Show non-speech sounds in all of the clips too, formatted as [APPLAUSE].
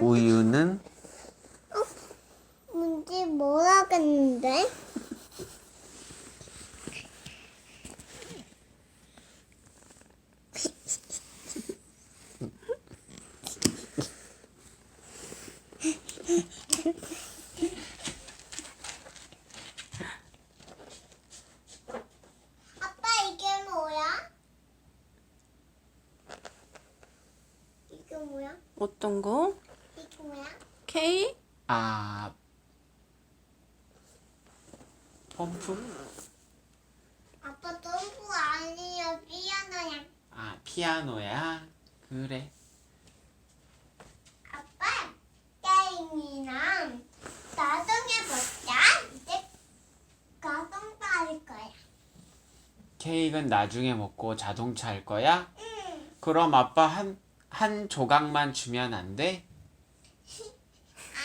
우유는 뭔지 모르겠는데? 아빠 이게 뭐야? 이게 뭐야? 어떤 거? 뭐야? K? 아 펌프? 아빠 점프 아니야 피아노야. 아 피아노야? 그래 아빠 게임이랑 나중에 보자. 이제 가성도 할 거야. 케이크는 나중에 먹고 자동차 할 거야? 응. 그럼 아빠 한, 한 조각만 주면 안 돼?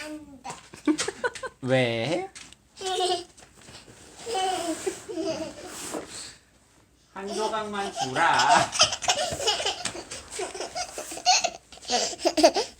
안 돼. 왜? 한 조각만 주라. [LAUGHS]